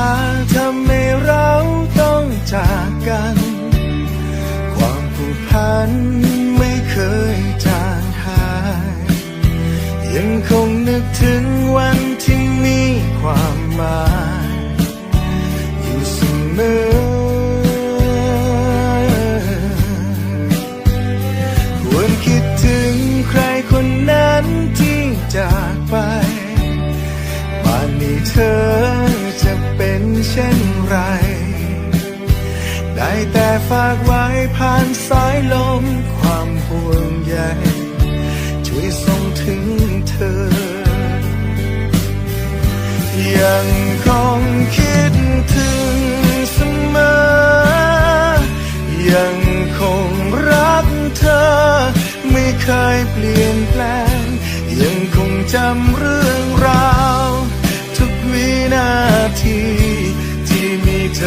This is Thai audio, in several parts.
าทำให้เราต้องจากกัน ความผูกพันไม่เคยจางหาย ยังคงนึกถึงวันที่มีความหมาย อยู่เสมอควรคิดถึงใครคนนั้นที่จากไปป่านนี้เธอจะเป็น เช่นไร ได้แต่ฝากไว้ผ่านสายลมความห่วงใยช่วยส่งถึงเธอ ยังคงคิดถึงเสมอ ยังคงรักเธอ ไม่เคยเปลี่ยนแปลง ยังคงจำเรื่อง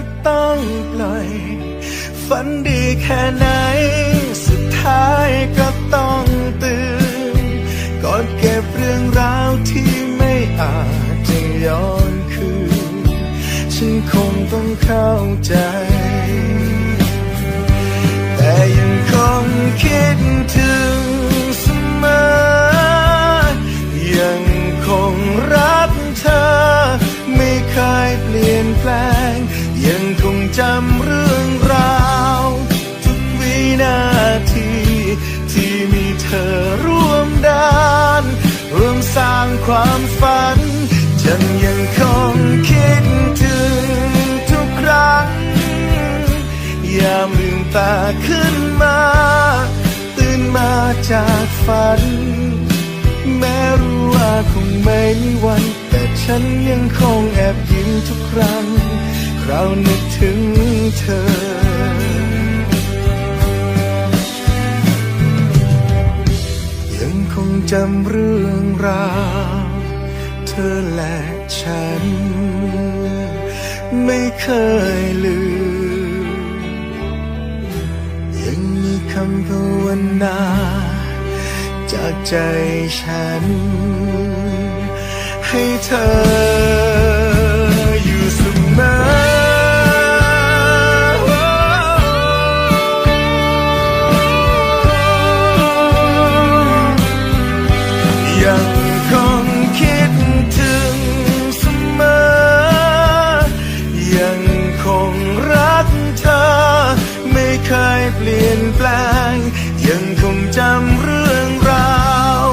ก็ต้องปล่อย ฝันดีแค่ไหน สุดท้ายก็ต้องตื่นก่อนเก็บเรื่องราวที่ไม่อาจจะย้อนคืน ฉันคงต้องเข้าใจ แต่ยังคงคิดถึงเสมอยังคงรักเธอ ไม่เคยเปลี่ยนแปลง ยังคงจำเรื่องราว ทุกวินาที ที่มีเธอร่วมดานร่วมสร้างความฝัน ฉันยังคงคิดถึงทุกครั้ง ยามลืมตาขึ้นมา ตื่นมาจากฝัน แม้รู้ว่าคงไม่มีวัน แต่ฉันยังคงแอบยิ้มทุกครั้ง ครานึกถึงเธอ ยังคงจำเรื่องราวเธอและฉัน ไม่เคยลืม ยังมีคำภาวนาจากใจฉัน ให้เธอ เปลี่ยนแปลง ยังคงจำเรื่องราว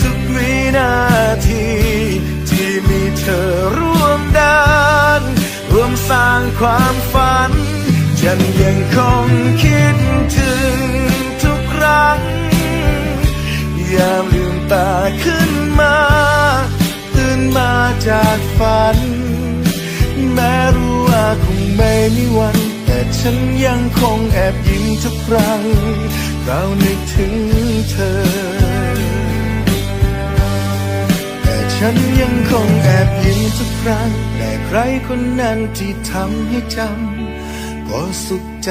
ทุกวินาที ที่มีเธอร่วมด้านร่วมสร้างความฝัน ฉันยังคงคิดถึงทุกครั้งยามลืมตาขึ้นมา ตื่นมาจากฝัน แม้รู้ว่าคงไม่มีวัน ฉันยังคงแอบยิ้มทุกครั้งเรานึกถึงเธอ แต่ฉันยังคงแอบยิ้มทุกครั้งแต่ใครคนนั้นที่ทำให้จำก็สุขใจ